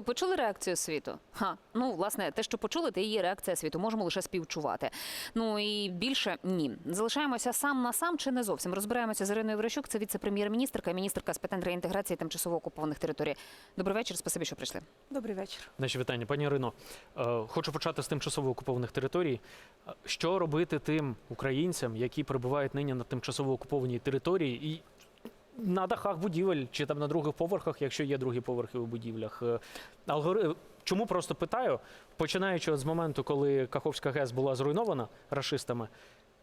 Ви почули реакцію світу? Ха, ну власне, те, що почули, те і є реакція світу. Можемо лише співчувати. Ну і більше ні. Залишаємося сам на сам чи не зовсім. Розбираємося з Іриною Верещук. Це віце-прем'єр-міністрка, міністерка з питань реінтеграції тимчасово окупованих територій. Добрий вечір. Спасибі, що прийшли. Добрий вечір. Наші вітання, пані Ірино. е, Хочу почати з тимчасово окупованих територій. Е, Що робити тим українцям, які перебувають нині на тимчасово окупованій території і на дахах будівель чи там на других поверхах, якщо є другі поверхи у будівлях? Е, Алгори... Чому просто питаю? Починаючи з моменту, коли Каховська ГЕС була зруйнована рашистами,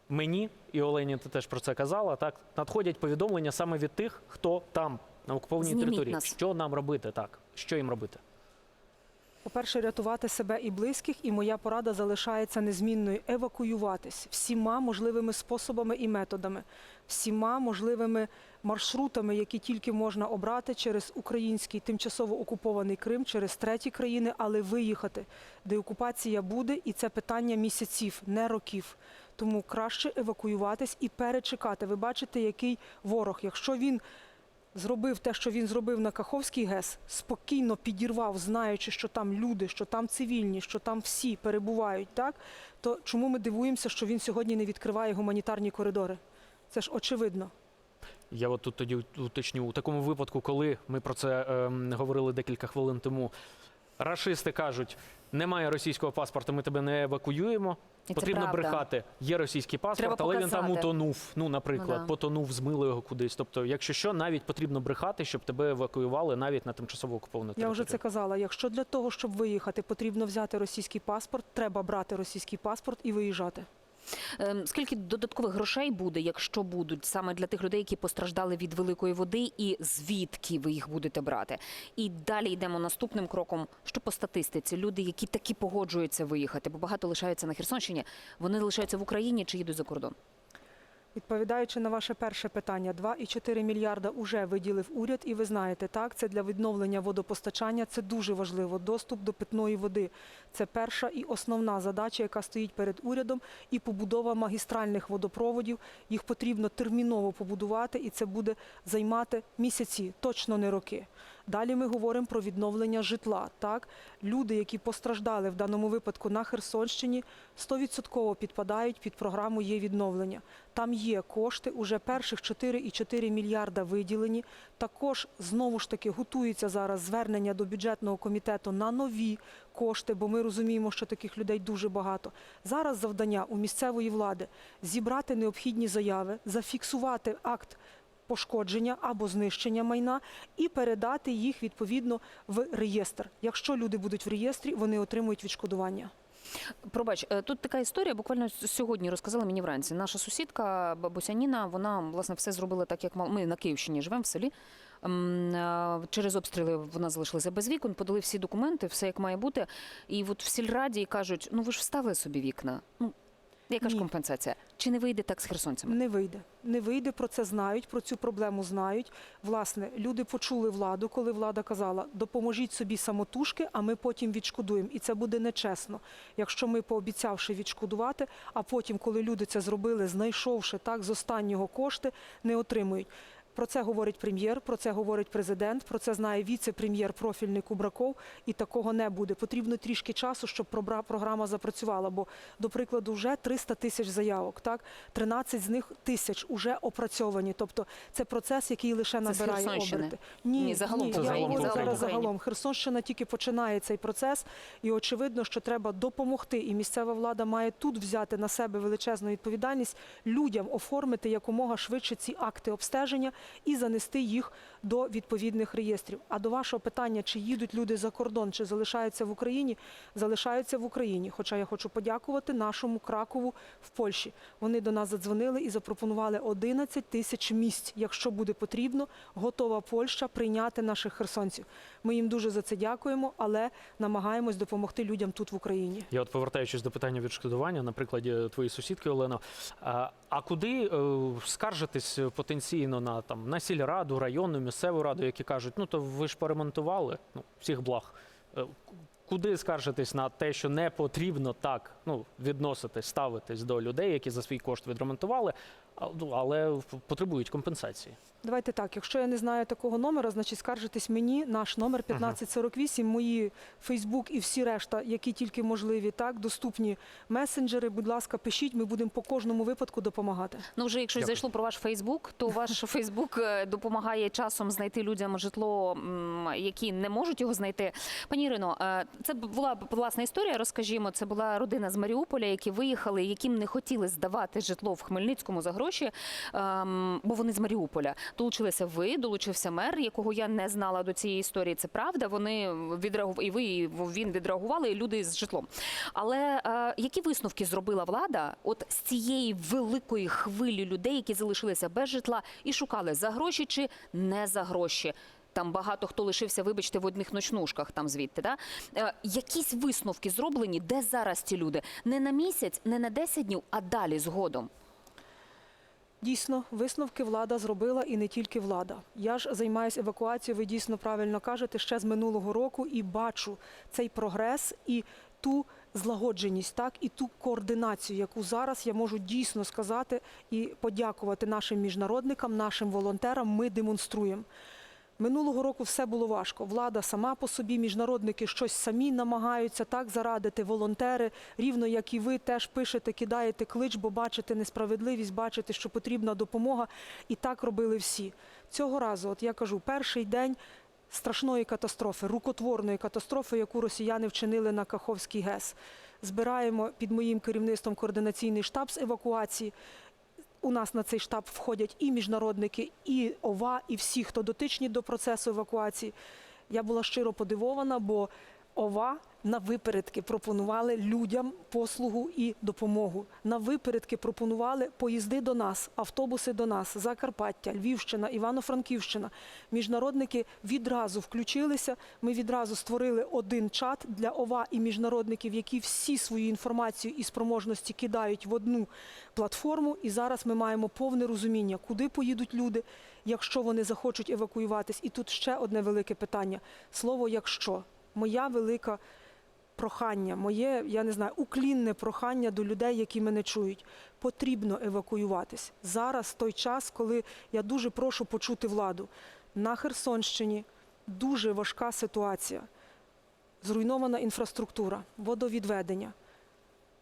мені і Олені ти теж про це казала. Так надходять повідомлення саме від тих, хто там на окупованій Зніміть території. нас. Що нам робити? Так, що їм робити? По-перше, рятувати себе і близьких, і моя порада залишається незмінною евакуюватись всіма можливими способами і методами, всіма можливими маршрутами, які тільки можна обрати через український тимчасово окупований Крим, через треті країни, але виїхати, де окупація буде, і це питання місяців, не років. Тому краще евакуюватись і перечекати. Ви бачите, який ворог, якщо він зробив те, що він зробив на Каховський ГЕС, спокійно підірвав, знаючи, що там люди, що там цивільні, що там всі перебувають, так то чому ми дивуємося, що він сьогодні не відкриває гуманітарні коридори? Це ж очевидно. Я от тут тоді уточню у такому випадку, коли ми про це ем, говорили декілька хвилин тому. Рашисти кажуть, немає російського паспорта, ми тебе не евакуюємо. І це Потрібно правда. брехати. Є російський паспорт, Треба але він там утонув. Ну, наприклад, Ну да. потонув, змили його кудись. Тобто, якщо що, навіть потрібно брехати, щоб тебе евакуювали навіть на тимчасово окуповану Я територію. вже це казала. Якщо для того, щоб виїхати, потрібно взяти російський паспорт, треба брати російський паспорт і виїжджати. Ем, Скільки додаткових грошей буде, якщо будуть саме для тих людей, які постраждали від великої води, і звідки ви їх будете брати? І далі йдемо наступним кроком. Що по статистиці? Люди, які таки погоджуються виїхати, бо багато лишаються на Херсонщині, вони лишаються в Україні чи їдуть за кордон? Відповідаючи на ваше перше питання, 2,4 мільярда уже виділив уряд, і ви знаєте, так це для відновлення водопостачання. Це дуже важливо. Доступ до питної води. Це перша і основна задача, яка стоїть перед урядом, і побудова магістральних водопроводів. Їх потрібно терміново побудувати, і це буде займати місяці, точно не роки. Далі ми говоримо про відновлення житла. Так, люди, які постраждали в даному випадку на Херсонщині, 100% підпадають під програму є відновлення. Там є кошти, уже перших 4,4 мільярда виділені. Також знову ж таки готується зараз звернення до бюджетного комітету на нові кошти, бо ми розуміємо, що таких людей дуже багато. Зараз завдання у місцевої влади зібрати необхідні заяви, зафіксувати акт пошкодження або знищення майна і передати їх відповідно в реєстр. Якщо люди будуть в реєстрі, вони отримують відшкодування. Пробач, е, тут така історія. Буквально сьогодні розказала мені вранці. Наша сусідка бабуся Ніна, вона власне все зробила так, як мала. Ми на Київщині живемо в селі. Е, Через обстріли вона залишилася без вікон, подали всі документи, все як має бути. І от в сільраді кажуть: ну ви ж вставили собі вікна. Ну яка ж Ні. компенсація? Чи не вийде так з херсонцями? Не вийде. Не вийде, про це знають, про цю проблему знають. Власне, люди почули владу, коли влада казала, допоможіть собі самотужки, а ми потім відшкодуємо. І це буде нечесно. Якщо ми, пообіцявши відшкодувати, а потім, коли люди це зробили, знайшовши так з останнього кошти, не отримують. Про це говорить прем'єр, про це говорить президент, про це знає віце-прем'єр профільний Кубраков, і такого не буде. Потрібно трішки часу, щоб програма запрацювала. Бо, до прикладу, вже 300 тисяч заявок, так 13 з них тисяч уже опрацьовані. Тобто це процес, який лише набирає Херсонщини? оберти. Ні, Ні, загалом ні, я говорю зараз загалом. Херсонщина тільки починає цей процес, і очевидно, що треба допомогти. І місцева влада має тут взяти на себе величезну відповідальність людям оформити якомога швидше ці акти обстеження і занести їх до відповідних реєстрів. А до вашого питання, чи їдуть люди за кордон, чи залишаються в Україні, залишаються в Україні. Хоча я хочу подякувати нашому Кракову в Польщі. Вони до нас задзвонили і запропонували 11 тисяч місць. Якщо буде потрібно, готова Польща прийняти наших херсонців. Ми їм дуже за це дякуємо, але намагаємось допомогти людям тут в Україні. Я от повертаючись до питання відшкодування, на прикладі твоєї сусідки Олено. А, куди е, скаржитись потенційно на там на сільраду, районну, місцеву раду, які кажуть, ну то ви ж поремонтували ну, всіх благ. Е, Куди скаржитись на те, що не потрібно так ну, відноситись, ставитись до людей, які за свій кошт відремонтували, але потребують компенсації. Давайте так. Якщо я не знаю такого номера, значить скаржитесь мені. Наш номер 1548, мої Фейсбук і всі решта, які тільки можливі, так доступні месенджери. Будь ласка, пишіть. Ми будемо по кожному випадку допомагати. Ну, вже якщо Дякую. зайшло про ваш Фейсбук, то ваш Фейсбук допомагає часом знайти людям житло, які не можуть його знайти. Пані Ірино, е, це була власна історія. Розкажімо, це була родина з Маріуполя, які виїхали, яким не хотіли здавати житло в Хмельницькому за гроші, ем, бо вони з Маріуполя. Долучилися ви, долучився мер, якого я не знала до цієї історії. Це правда. Вони відреагували, і ви, і він відреагували, і люди з житлом. Але е, які висновки зробила влада от з цієї великої хвилі людей, які залишилися без житла і шукали за гроші чи не за гроші? Там багато хто лишився, вибачте, в одних ночнушках там звідти. Да? Е, якісь висновки зроблені, де зараз ці люди? Не на місяць, не на 10 днів, а далі згодом. Дійсно, висновки влада зробила і не тільки влада. Я ж займаюся евакуацією, ви дійсно правильно кажете, ще з минулого року і бачу цей прогрес і ту злагодженість, так і ту координацію, яку зараз я можу дійсно сказати і подякувати нашим міжнародникам, нашим волонтерам. Ми демонструємо. Минулого року все було важко. Влада сама по собі, міжнародники щось самі намагаються так зарадити. Волонтери, рівно як і ви, теж пишете, кидаєте клич, бо бачите несправедливість, бачите, що потрібна допомога. І так робили всі. Цього разу, от я кажу, перший день страшної катастрофи, рукотворної катастрофи, яку росіяни вчинили на Каховський ГЕС. Збираємо під моїм керівництвом координаційний штаб з евакуації. У нас на цей штаб входять і міжнародники, і ОВА, і всі, хто дотичні до процесу евакуації. Я була щиро подивована, бо ОВА на випередки пропонували людям послугу і допомогу. На випередки пропонували поїзди до нас, автобуси до нас, Закарпаття, Львівщина, Івано-Франківщина. Міжнародники відразу включилися. Ми відразу створили один чат для ОВА і міжнародників, які всі свою інформацію і спроможності кидають в одну платформу. І зараз ми маємо повне розуміння, куди поїдуть люди, якщо вони захочуть евакуюватись. І тут ще одне велике питання: слово якщо моя велика прохання, моє, я не знаю, уклінне прохання до людей, які мене чують. Потрібно евакуюватись. Зараз той час, коли я дуже прошу почути владу. На Херсонщині дуже важка ситуація. Зруйнована інфраструктура, водовідведення,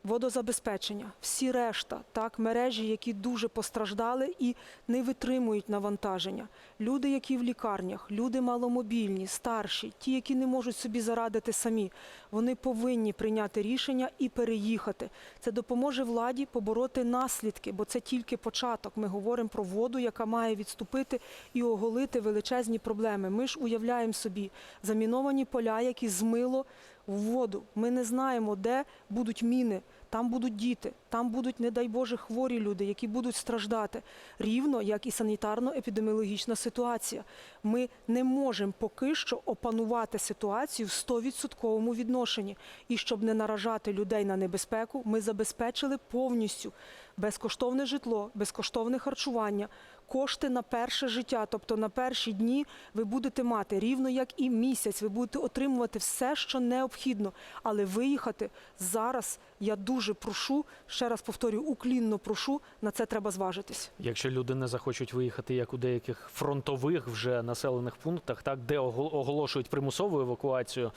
водозабезпечення, всі решта, так, мережі, які дуже постраждали і не витримують навантаження. Люди, які в лікарнях, люди маломобільні, старші, ті, які не можуть собі зарадити самі, вони повинні прийняти рішення і переїхати. Це допоможе владі побороти наслідки, бо це тільки початок. Ми говоримо про воду, яка має відступити і оголити величезні проблеми. Ми ж уявляємо собі заміновані поля, які змило в воду. Ми не знаємо, де будуть міни. Там будуть діти, там будуть, не дай Боже, хворі люди, які будуть страждати, рівно як і санітарно-епідеміологічна ситуація. Ми не можемо поки що опанувати ситуацію в 100% відношенні. І щоб не наражати людей на небезпеку, ми забезпечили повністю безкоштовне житло, безкоштовне харчування, кошти на перше життя, тобто на перші дні ви будете мати рівно як і місяць, ви будете отримувати все, що необхідно. Але виїхати зараз я дуже прошу, ще раз повторюю, уклінно прошу, на це треба зважитись. Якщо люди не захочуть виїхати, як у деяких фронтових вже населених пунктах, так де огол- оголошують примусову евакуацію.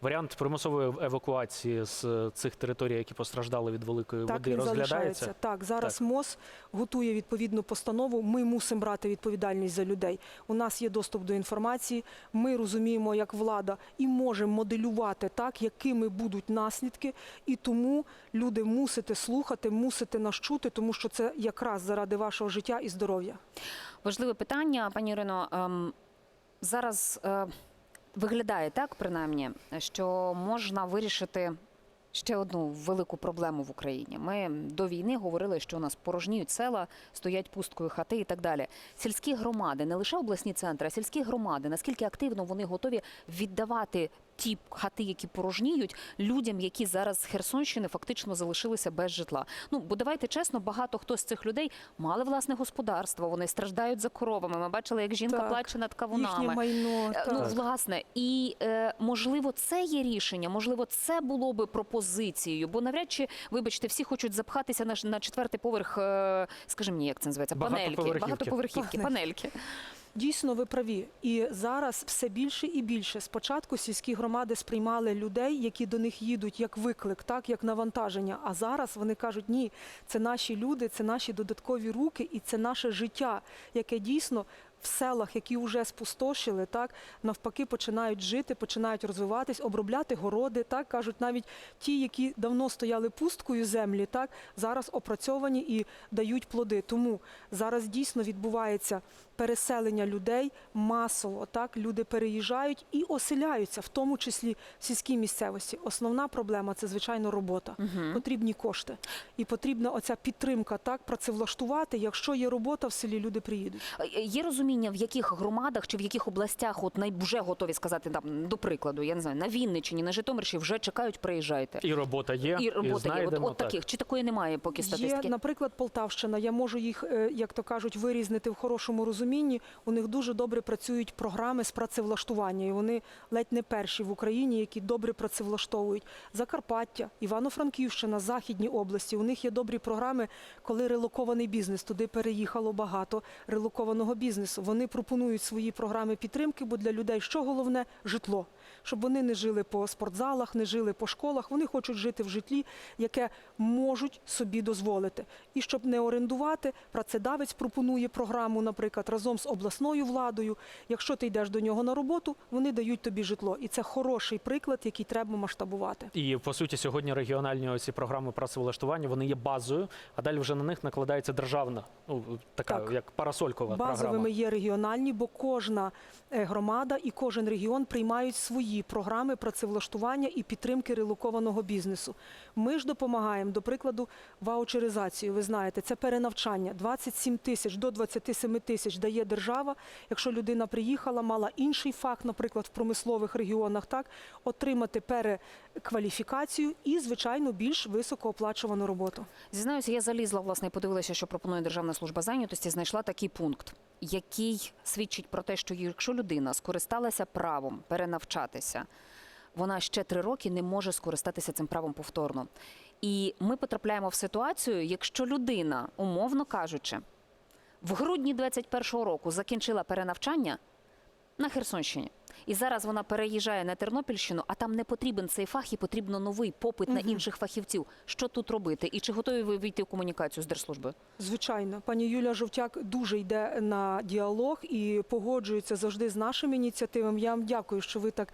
Варіант примусової евакуації з е, цих територій, які постраждали від великої Так води, розглядається. Так, зараз Так. МОЗ готує відповідну постанову. Ми мусимо брати відповідальність за людей. У нас є доступ до інформації. Ми розуміємо, як влада, і можемо моделювати так, якими будуть наслідки. І тому люди мусите слухати, мусите нас чути, тому що це якраз заради вашого життя і здоров'я. Важливе питання, пані Ірино. ем, Зараз е, виглядає так, принаймні, що можна вирішити ще одну велику проблему в Україні. Ми до війни говорили, що у нас порожніють села, стоять пусткою хати і так далі. Сільські громади, не лише обласні центри, а сільські громади, наскільки активно вони готові віддавати ті хати, які порожніють, людям, які зараз з Херсонщини фактично залишилися без житла. Ну бо давайте чесно, багато хто з цих людей мали власне господарство. Вони страждають за коровами. Ми бачили, як жінка Так. плаче над Їхнє кавунами. майно. Е, так. Ну, власне, і е, можливо, це є рішення, можливо, це було би пропозицією, бо навряд чи, вибачте, всі хочуть запхатися на, на четвертий поверх, е, скажімо, мені, як це називається, панельки, Багатоповерхівки. багатоповерхівки, панельки. Дійсно, ви праві. І зараз все більше і більше. Спочатку сільські громади сприймали людей, які до них їдуть як виклик, так як навантаження. А зараз вони кажуть, ні, це наші люди, це наші додаткові руки, і це наше життя, яке дійсно. В селах, які вже спустошили, так навпаки починають жити, починають розвиватись, обробляти городи. Так кажуть, навіть ті, які давно стояли пусткою землі, так зараз опрацьовані і дають плоди. Тому зараз дійсно відбувається переселення людей масово. Так люди переїжджають і оселяються, в тому числі в сільській місцевості. Основна проблема це звичайно робота. Потрібні кошти і потрібна оця підтримка, так працевлаштувати. Якщо є робота в селі, люди приїдуть. Е, е, Є розуміння, в яких громадах чи в яких областях, от най вже готові сказати там, до прикладу, я не знаю, на Вінниччині, на Житомирщині вже чекають, приїжджайте. І робота є, І робота є. От, от так. таких чи такої немає поки Є, наприклад, Полтавщина. Я можу їх, е, як то кажуть, вирізнити в хорошому розумінні. У них дуже добре працюють програми з працевлаштування, і вони ледь не перші в Україні, які добре працевлаштовують. Закарпаття, Івано-Франківщина, Західні області. У них є добрі програми, коли релокований бізнес туди переїхало багато релокованого бізнесу. Вони пропонують свої програми підтримки, бо для людей що головне житло. Щоб вони не жили по спортзалах, не жили по школах. Вони хочуть жити в житлі, яке можуть собі дозволити. І щоб не орендувати, працедавець пропонує програму, наприклад, разом з обласною владою. Якщо ти йдеш до нього на роботу, вони дають тобі житло. І це хороший приклад, який треба масштабувати. І по суті, сьогодні регіональні ці програми працевлаштування вони є базою, а далі вже на них накладається державна, ну така Так. як парасолькова програма. Базовими є регіональні, бо кожна громада і кожен регіон приймають свої програми працевлаштування і підтримки релокованого бізнесу. Ми ж допомагаємо, до прикладу, ваучеризацію. Ви знаєте, це перенавчання. 27 тисяч до 27 тисяч дає держава. Якщо людина приїхала, мала інший факт, наприклад, в промислових регіонах, так отримати перекваліфікацію і, звичайно, більш високооплачувану роботу. Зізнаюся, я залізла власне і подивилася, що пропонує Державна служба зайнятості. Знайшла такий пункт, який свідчить про те, що якщо людина скористалася правом перенавчатися, вона ще три роки не може скористатися цим правом повторно. І ми потрапляємо в ситуацію, якщо людина, умовно кажучи, в грудні 21-го року закінчила перенавчання на Херсонщині. І зараз вона переїжджає на Тернопільщину, а там не потрібен цей фах і потрібно новий попит на інших фахівців. Що тут робити? І чи готові ви війти в комунікацію з держслужбою? Звичайно, пані Юля Жовтяк дуже йде на діалог і погоджується завжди з нашими ініціативами. Я вам дякую, що ви так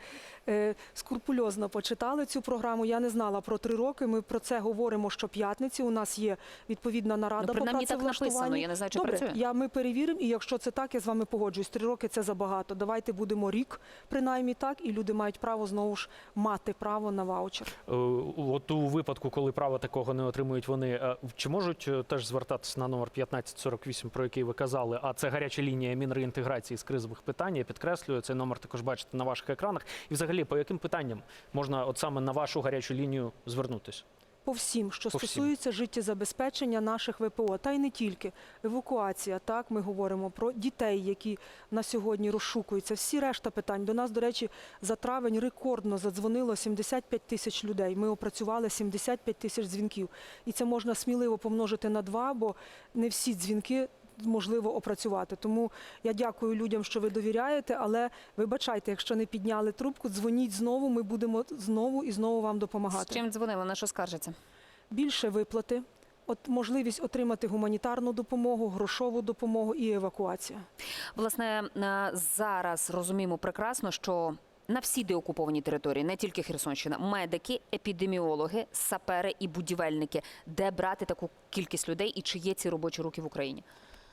е, скрупульозно почитали цю програму. Я не знала про три роки. Ми про це говоримо щоп'ятниці. У нас є відповідна нарада Ну, принаймні по так написано. Я не знаю, чи Добре, працює. я ми перевіримо. І якщо це так, я з вами погоджуюсь. Три роки це забагато. Давайте будемо рік, принаймні так, і люди мають право знову ж мати право на ваучер. Е, От у випадку, коли права такого не отримують вони, е, чи можуть е, теж звертатися на номер 1548, про який ви казали? А це гаряча лінія Мінреінтеграції з кризових питань. Я підкреслюю, цей номер також бачите на ваших екранах. І взагалі, по яким питанням можна от саме на вашу гарячу лінію звернутися? По всім, що По всім. стосується життєзабезпечення наших ВПО, та й не тільки евакуація. Так ми говоримо про дітей, які на сьогодні розшукуються. Всі решта питань до нас, до речі, за травень рекордно задзвонило 75 тисяч людей. Ми опрацювали 75 тисяч дзвінків, і це можна сміливо помножити на два, бо не всі дзвінки. Можливо опрацювати, тому я дякую людям, що ви довіряєте. Але вибачайте, якщо не підняли трубку, дзвоніть знову. Ми будемо знову і знову вам допомагати З чим дзвонили? На що скаржаться? більше виплати, от можливість отримати гуманітарну допомогу, грошову допомогу і евакуація. Власне, е, зараз розуміємо прекрасно, що на всі деокуповані території, не тільки Херсонщина, медики, епідеміологи, сапери і будівельники, де брати таку кількість людей і чи є ці робочі руки в Україні?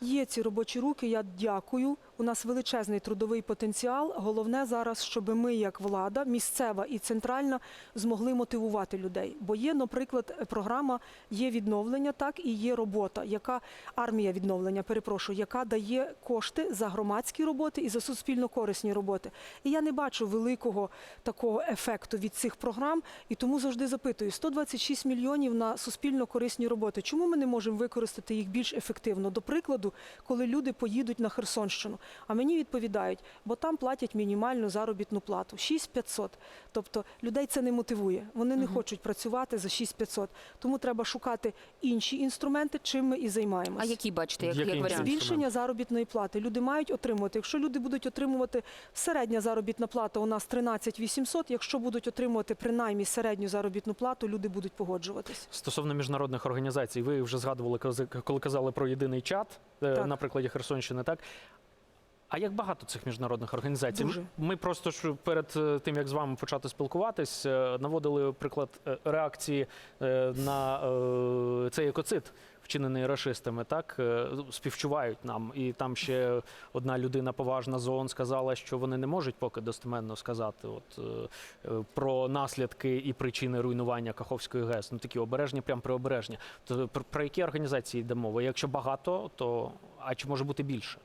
Є ці робочі руки. Я дякую. У нас величезний трудовий потенціал. Головне зараз, щоб ми, як влада, місцева і центральна, змогли мотивувати людей. Бо є, наприклад, програма є відновлення, так і є робота, яка армія відновлення, перепрошую, яка дає кошти за громадські роботи і за суспільно корисні роботи. І я не бачу великого такого ефекту від цих програм, і тому завжди запитую: 126 мільйонів на суспільно корисні роботи. Чому ми не можемо використати їх більш ефективно? До прикладу, коли люди поїдуть на Херсонщину. А мені відповідають, бо там платять мінімальну заробітну плату 6500. Тобто людей це не мотивує. Вони не Мгм. хочуть працювати за 6500. Тому треба шукати інші інструменти, чим ми і займаємося. А які бачите, як, як варіант? Збільшення заробітної плати. Люди мають отримувати. Якщо люди будуть отримувати середня заробітна плата у нас 13 800, якщо будуть отримувати принаймні середню заробітну плату, люди будуть погоджуватись. Стосовно міжнародних організацій, ви вже згадували, коли- казали про єдиний чат Так. на прикладі Херсонщини, так? А як багато цих міжнародних організацій? Дуже. Ми просто ж перед е, тим, як з вами почати спілкуватись, е, наводили приклад е, реакції е, на е, цей екоцид, вчинений рашистами, так е, співчувають нам. І там ще одна людина поважна з ООН сказала, що вони не можуть поки достеменно сказати от, е, про наслідки і причини руйнування Каховської ГЕС. Ну такі обережні, прям приобережні. То про які організації йде мова? Якщо багато, то а чи може бути більше?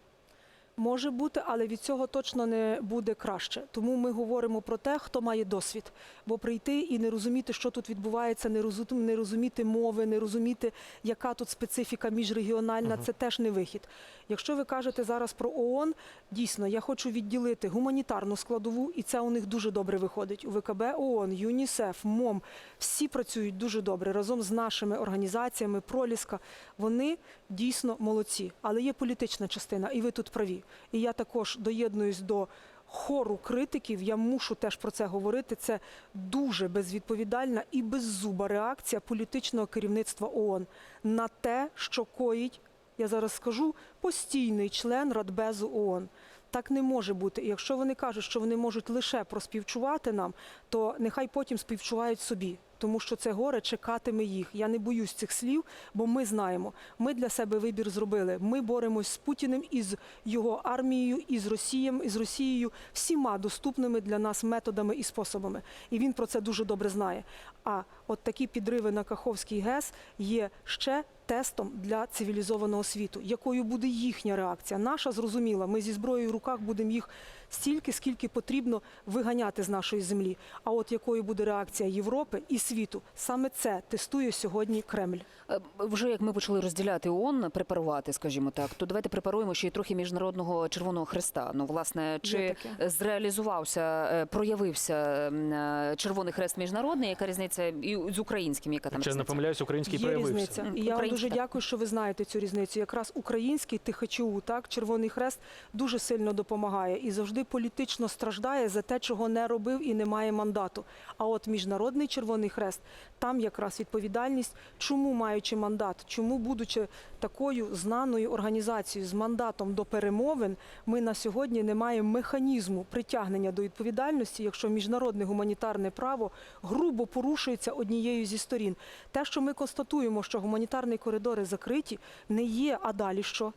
Може бути, але від цього точно не буде краще. Тому ми говоримо про те, хто має досвід. Бо прийти і не розуміти, що тут відбувається, не розу- не розуміти мови, не розуміти, яка тут специфіка міжрегіональна, Мгм. це теж не вихід. Якщо ви кажете зараз про ООН, дійсно я хочу відділити гуманітарну складову, і це у них дуже добре виходить. У ВКБ ООН, ЮНІСЕФ, МОМ всі працюють дуже добре разом з нашими організаціями. Проліска вони дійсно молодці, але є політична частина, і ви тут праві. І я також доєднуюсь до хору критиків. Я мушу теж про це говорити. Це дуже безвідповідальна і беззуба реакція політичного керівництва ООН на те, що коїть, я зараз скажу, постійний член Радбезу ООН. Так не може бути. І якщо вони кажуть, що вони можуть лише проспівчувати нам, то нехай потім співчувають собі, тому що це горе чекатиме їх. Я не боюсь цих слів, бо ми знаємо. Ми для себе вибір зробили. Ми боремось з Путіним із його армією, із Росієм, із Росією, всіма доступними для нас методами і способами. І він про це дуже добре знає. А от такі підриви на Каховський ГЕС є ще тестом для цивілізованого світу. Якою буде їхня реакція? Наша зрозуміла. Ми зі зброєю в руках будемо їх стільки, скільки потрібно виганяти з нашої землі. А от якою буде реакція Європи і світу, саме це тестує сьогодні Кремль. Е, Вже як ми почали розділяти ООН, препарувати, скажімо так, то давайте препаруємо ще й трохи міжнародного Червоного Хреста. Ну, власне, чи зреалізувався, е, проявився е, Червоний Хрест міжнародний? Яка різниця і з українським? Яка там Чи не помиляюсь, український Є проявився? різниця. І я вам Український, дуже так. дякую, що ви знаєте цю різницю. Якраз український ТХЧУ, так, Червоний Хрест, дуже сильно допомагає і завжди політично страждає за те, чого не робив і не має мандату. А от Міжнародний Червоний Хрест, там якраз відповідальність, чому маючи мандат, чому будучи такою знаною організацією з мандатом до перемовин, ми на сьогодні не маємо механізму притягнення до відповідальності, якщо міжнародне гуманітарне право грубо порушується однією зі сторін. Те, що ми констатуємо, що гуманітарні коридори закриті, не є, а далі що?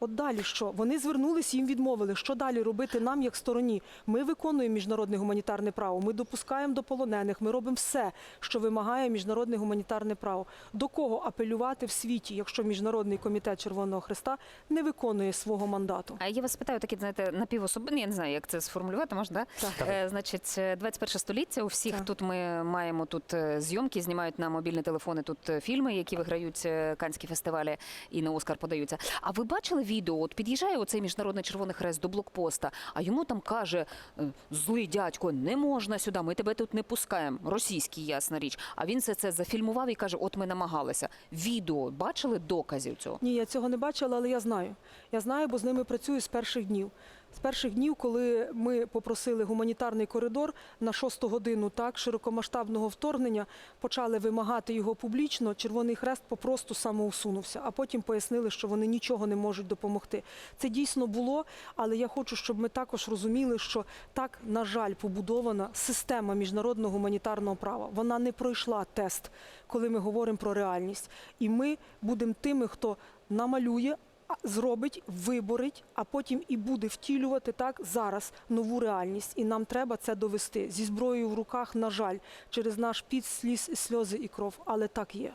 От далі що? Вони звернулись, їм відмовили. Що далі робити нам, як стороні? Ми виконуємо міжнародне гуманітарне право. Ми допускаємо до полонених. Ми робимо все, що вимагає міжнародне гуманітарне право. До кого апелювати в світі, якщо міжнародний комітет Червоного Христа не виконує свого мандату? А я вас питаю, такі знаєте, напівособи, я не знаю, як це сформулювати, можна, да? Так. Е, значить, е, 21 століття. У всіх Так. тут ми маємо тут е, зйомки, знімають на мобільні телефони тут е, фільми, які виграють е, канські фестивалі і на Оскар подаються. А ви бачили відео? От під'їжджає оцей міжнародний червоний хрест до блокпоста, а йому там каже е, злий дядько, не можна сюди, ми тебе тут не пускаємо. Російський, ясна річ. А він все це зафільмував і каже: От ми намагалися. Відео бачили доказів цього. Ні, я цього не бачила, але я знаю. Я знаю, бо з ними працюю з перших днів. З перших днів, коли ми попросили гуманітарний коридор на шосту годину так широкомасштабного вторгнення, почали вимагати його публічно. Червоний хрест попросту самоусунувся, а потім пояснили, що вони нічого не можуть допомогти. Це дійсно було, але я хочу, щоб ми також розуміли, що так, на жаль, побудована система міжнародного гуманітарного права. Вона не пройшла тест, коли ми говоримо про реальність. І ми будемо тими, хто намалює зробить, виборить, а потім і буде втілювати так зараз нову реальність. І нам треба це довести зі зброєю в руках, на жаль, через наш піт, сліз, сльози і кров. Але так є.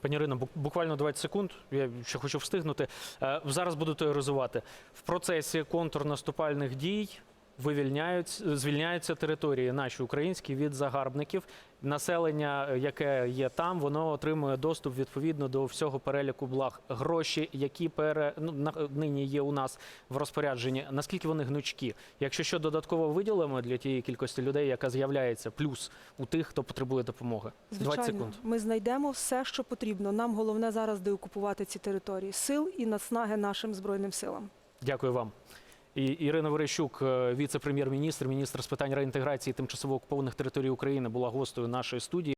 Пані Ірино, бук- буквально 20 секунд. Я ще хочу встигнути. Е, Зараз буду теоризувати. В процесі контрнаступальних дій вивільняють, звільняються території наші українські від загарбників. Населення, е, яке є там, воно отримує доступ відповідно до всього переліку благ. Гроші, які пере, ну, нині є у нас в розпорядженні, наскільки вони гнучкі? Якщо що додатково виділимо для тієї кількості людей, яка з'являється, плюс у тих, хто потребує допомоги. 20 Звичайно, секунд. ми знайдемо все, що потрібно. Нам головне зараз деокупувати ці території сил і наснаги нашим збройним силам. Дякую вам. І Ірина Верещук, е, віце-прем'єр-міністр, міністр з питань реінтеграції тимчасово окупованих територій України, була гостею нашої студії.